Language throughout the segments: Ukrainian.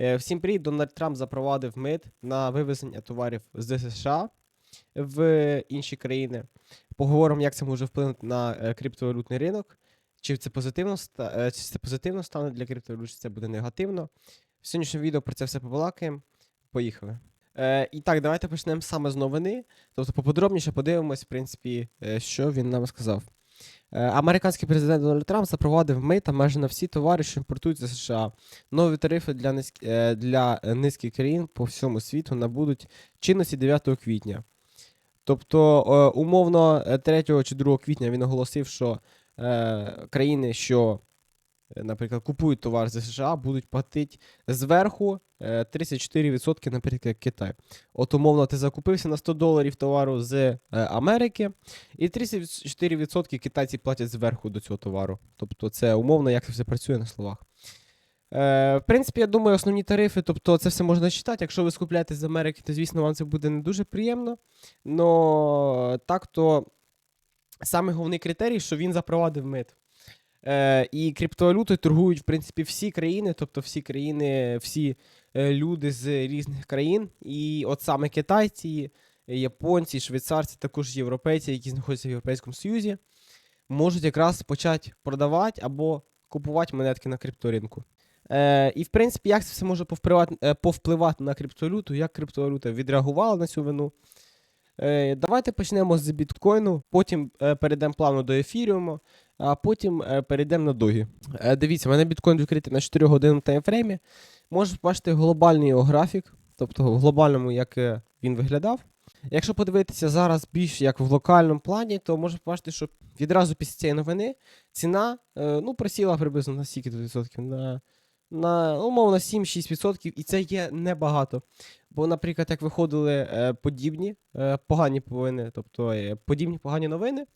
Е, Всім привіт, Дональд Трамп запровадив мит на вивезення товарів з США в інші країни. Поговоримо, як це може вплинути на е, криптовалютний ринок. Чи це позитивно е, чи це позитивно стане для криптовалют, чи це буде негативно. В сьогоднішньому відео про це все побалакаємо. Поїхали. Е, і так, давайте почнемо саме з новини. Тобто поподробніше подивимось, в принципі, що він нам сказав. Е, Американський президент Дональд Трамп запровадив мита майже на всі товари, що імпортуються з США. Нові тарифи для, низьк... е, для низьких країн по всьому світу набудуть чинності 9 квітня. Тобто, е, умовно, е, 3 чи 2 квітня він оголосив, що країни, що, наприклад, купують товар з США, будуть платити зверху 34%, наприклад, як Китай. От, умовно, ти закупився на 100 доларів товару з е, Америки, і 34% китайці платять зверху до цього товару. Тобто, це умовно, як це все працює на словах. Е, в принципі, я думаю, основні тарифи, тобто це все можна читати. Якщо ви скупляєте з Америки, то звісно вам це буде не дуже приємно. Но так то саме головний критерій, що він запровадив мит. Е, і криптовалютою торгують, в принципі, всі країни, тобто всі країни, всі е, люди з різних країн. І от саме китайці, японці, швейцарці, також європейці, які знаходяться в Європейському Союзі, можуть якраз почати продавати або купувати монетки на крипторинку. Е, і в принципі, як це все може повпливати, е, повпливати на криптовалюту, як криптовалюта відреагувала на цю вину. Е, давайте почнемо з біткоїну, потім е, перейдемо плавно до ефіріуму, а потім е, перейдемо на догі. Е, дивіться, в мене біткоін відкритий на 4 години таймфреймі. Можеш бачити глобальний його графік, тобто в глобальному, як е, він виглядав. Якщо подивитися зараз більш як в локальному плані, то можна побачити, що відразу після цієї новини ціна ну, просіла приблизно на стільки відсотків, на, на ну, умовно 7-6%, і це є небагато. Бо, наприклад, як виходили подібні погані новини, тобто подібні погані новини,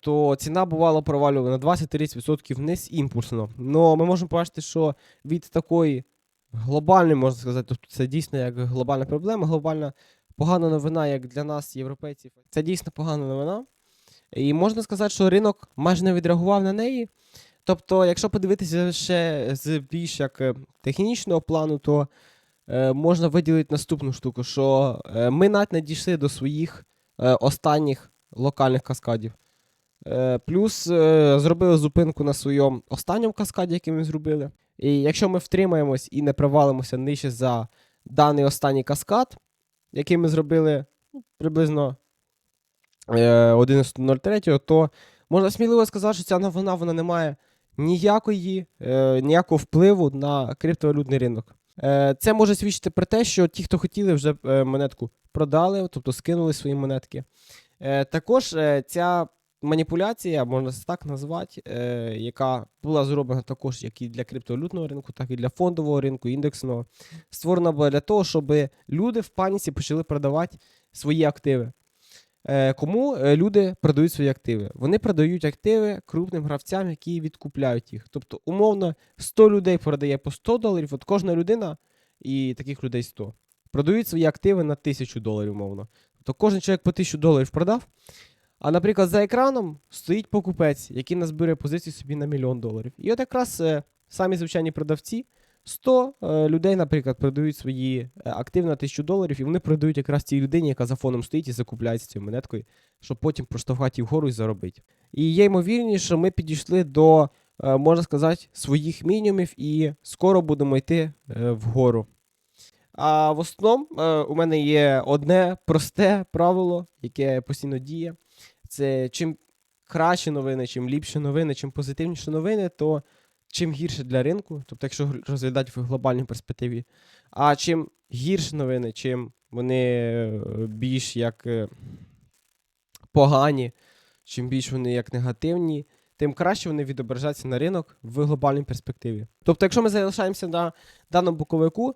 то ціна бувало провалювала на 20-30% вниз імпульсно. Ну, ми можемо побачити, що від такої глобальної, можна сказати, тобто це дійсно як глобальна проблема, глобальна погана новина, як для нас, європейців. Це дійсно погана новина. І можна сказати, що ринок майже не відреагував на неї. Тобто, якщо подивитися ще з більш як е, технічного плану, то е, можна виділити наступну штуку, що е, ми навіть не дійшли до своїх е, останніх локальних каскадів. Е, плюс е, зробили зупинку на своєму останньому каскаді, який ми зробили. І якщо ми втримаємось і не провалимося нижче за даний останній каскад, який ми зробили приблизно е, 11.03, то можна сміливо сказати, що ця новина вона не має ніякої, е, ніякого впливу на криптовалютний ринок. Е, це може свідчити про те, що ті, хто хотіли, вже е, монетку продали, тобто скинули свої монетки. Е, також е, ця маніпуляція, можна це так назвати, е, яка була зроблена також як і для криптовалютного ринку, так і для фондового ринку, індексного, створена була для того, щоб люди в паніці почали продавати свої активи. Кому люди продають свої активи? Вони продають активи крупним гравцям, які відкупляють їх. Тобто, умовно, 100 людей продає по 100 доларів, от кожна людина, і таких людей 100, продають свої активи на 1000 доларів, умовно. Тобто кожен чоловік по 1000 доларів продав. А, наприклад, за екраном стоїть покупець, який назбирає позицію собі на мільйон доларів. І от якраз е, самі звичайні продавці, 100 е, людей, наприклад, продають свої е, активи на 1000 доларів, і вони продають якраз цій людині, яка за фоном стоїть і закупляється цією монеткою, щоб потім проштовхати вгору і заробити. І є ймовірність, що ми підійшли до, е, можна сказати, своїх мінімумів і скоро будемо йти е, вгору. А в основному е, у мене є одне просте правило, яке постійно діє. Це чим кращі новини, чим ліпші новини, чим позитивніші новини, то чим гірше для ринку, тобто, якщо розглядати в глобальній перспективі, а чим гірші новини, чим вони е, більш як е, погані, чим більш вони як негативні, тим краще вони відображаються на ринок в глобальній перспективі. Тобто, якщо ми залишаємося на даному боковику,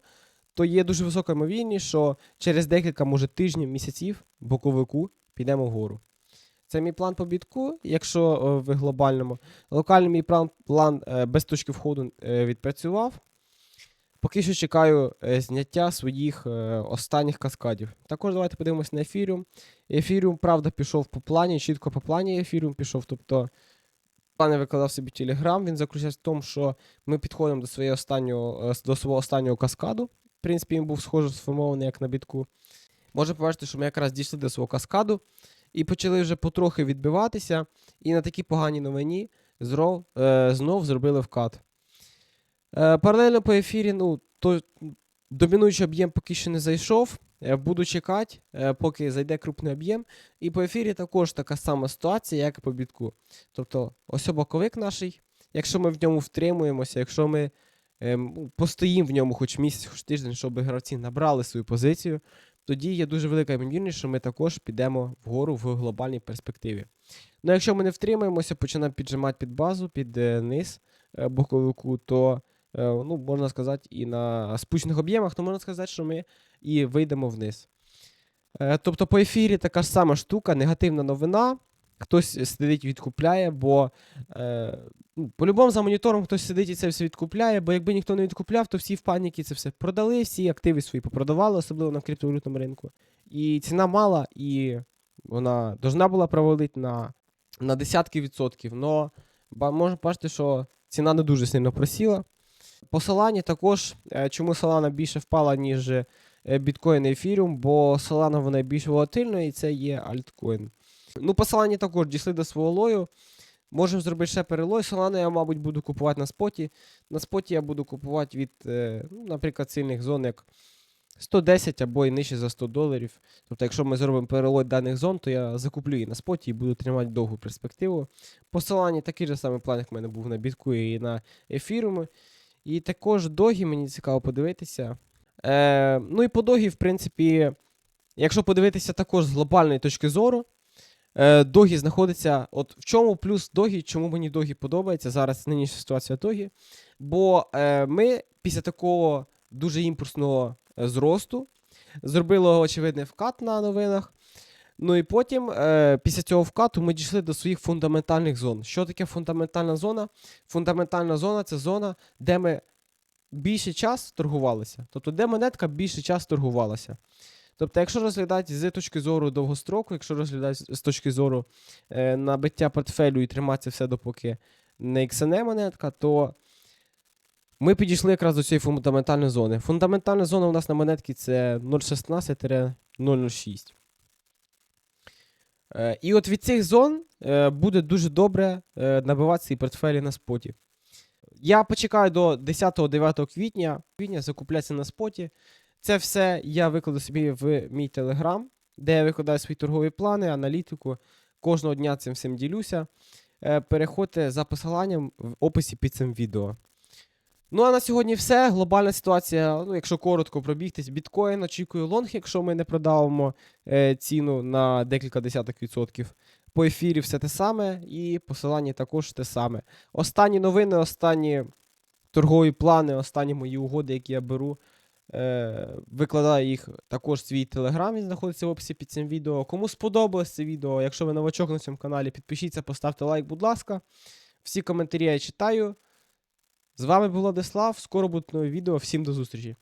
то є дуже висока ймовірність, що через декілька, може, тижнів, місяців боковику підемо вгору. Це мій план по бітку, якщо е, в глобальному. Локальний мій план, план е, без точки входу е, відпрацював. Поки що чекаю зняття своїх останніх каскадів. Також давайте подивимось на ефіріум. Ефіріум, правда, пішов по плані, чітко по плані ефіріум пішов. Тобто Пане викладав собі телеграм, він заключався в тому, що ми підходимо до своєї останнього, до свого останнього каскаду. В принципі, він був схоже сформований як на бітку. Може побачити, що ми якраз дійшли до свого каскаду і почали вже потрохи відбиватися. І на такій поганій новині зров, е, знов зробили вкат. Е, паралельно по ефірі, ну, то, домінуючий об'єм поки що не зайшов. Е, буду чекати, е, поки зайде крупний об'єм. І по ефірі також така сама ситуація, як і по бітку. Тобто, ось боковик наш, якщо ми в ньому втримуємося, якщо ми ем, постоїмо в ньому хоч місяць, хоч тиждень, щоб гравці набрали свою позицію, тоді є дуже велика ймовірність, що ми також підемо вгору в глобальній перспективі. Ну, якщо ми не втримаємося, починаємо піджимати під базу, під е, низ е, боковику, то е, ну, можна сказати, і на спущених об'ємах, то можна сказати, що ми і вийдемо вниз. Тобто по ефірі така ж сама штука, негативна новина. Хтось сидить відкупляє, бо е, ну, по-любому за монітором хтось сидить і це все відкупляє, бо якби ніхто не відкупляв, то всі в паніки це все продали, всі активи свої попродавали, особливо на криптовалютному ринку. І ціна мала, і вона должна була провалити на, на десятки відсотків. Но можна бачити, що ціна не дуже сильно просіла. По Solana також, е, чому Solana більше впала, ніж е, біткоін і ефіріум, бо Solana вона більш волатильна і це є альткоін. Ну, по також дійшли до свого лою. Можемо зробити ще перелой. Solana я, мабуть, буду купувати на споті. На споті я буду купувати від, е, ну, наприклад, сильних зон, як 110 або і нижче за 100 доларів. Тобто, якщо ми зробимо перелой даних зон, то я закуплю її на споті і буду тримати довгу перспективу. По такий же самий план, як в мене був на бітку і на ефірумі. І також догі мені цікаво подивитися. Е, ну і по догі, в принципі, якщо подивитися також з глобальної точки зору, догі знаходиться. От в чому плюс догі, чому мені догі подобається зараз нинішня ситуація догі. Бо е, ми після такого дуже імпульсного е, зросту зробили очевидний вкат на новинах. Ну і потім, е, після цього вкату, ми дійшли до своїх фундаментальних зон. Що таке фундаментальна зона? Фундаментальна зона це зона, де ми більше час торгувалися. Тобто, де монетка більше час торгувалася. Тобто, якщо розглядати з точки зору довгостроку, якщо розглядати з точки зору е, набиття портфелю і триматися все допоки не XNE монетка, то ми підійшли якраз до цієї фундаментальної зони. Фундаментальна зона у нас на монетці це 0,16-0,06. Е, і от від цих зон е, буде дуже добре е, набивати свої портфелі на споті. Я почекаю до 10-9 квітня, квітня закуплятися на споті. Це все я викладу собі в мій телеграм, де я викладаю свої торгові плани, аналітику. Кожного дня цим всім ділюся. Е, Переходьте за посиланням в описі під цим відео. Ну а на сьогодні все. Глобальна ситуація, ну, якщо коротко пробігтись, біткоін очікую лонг, якщо ми не продавимо е, ціну на декілька десяток відсотків. По ефірі все те саме, і посилання також те саме. Останні новини, останні торгові плани, останні мої угоди, які я беру. Е, викладаю їх також в свій телеграм, він знаходиться в описі під цим відео. Кому сподобалось це відео, якщо ви новачок на цьому каналі, підпишіться, поставте лайк, будь ласка. Всі коментарі я читаю. З вами був Владислав. Скоро будуть нові відео. Всім до зустрічі!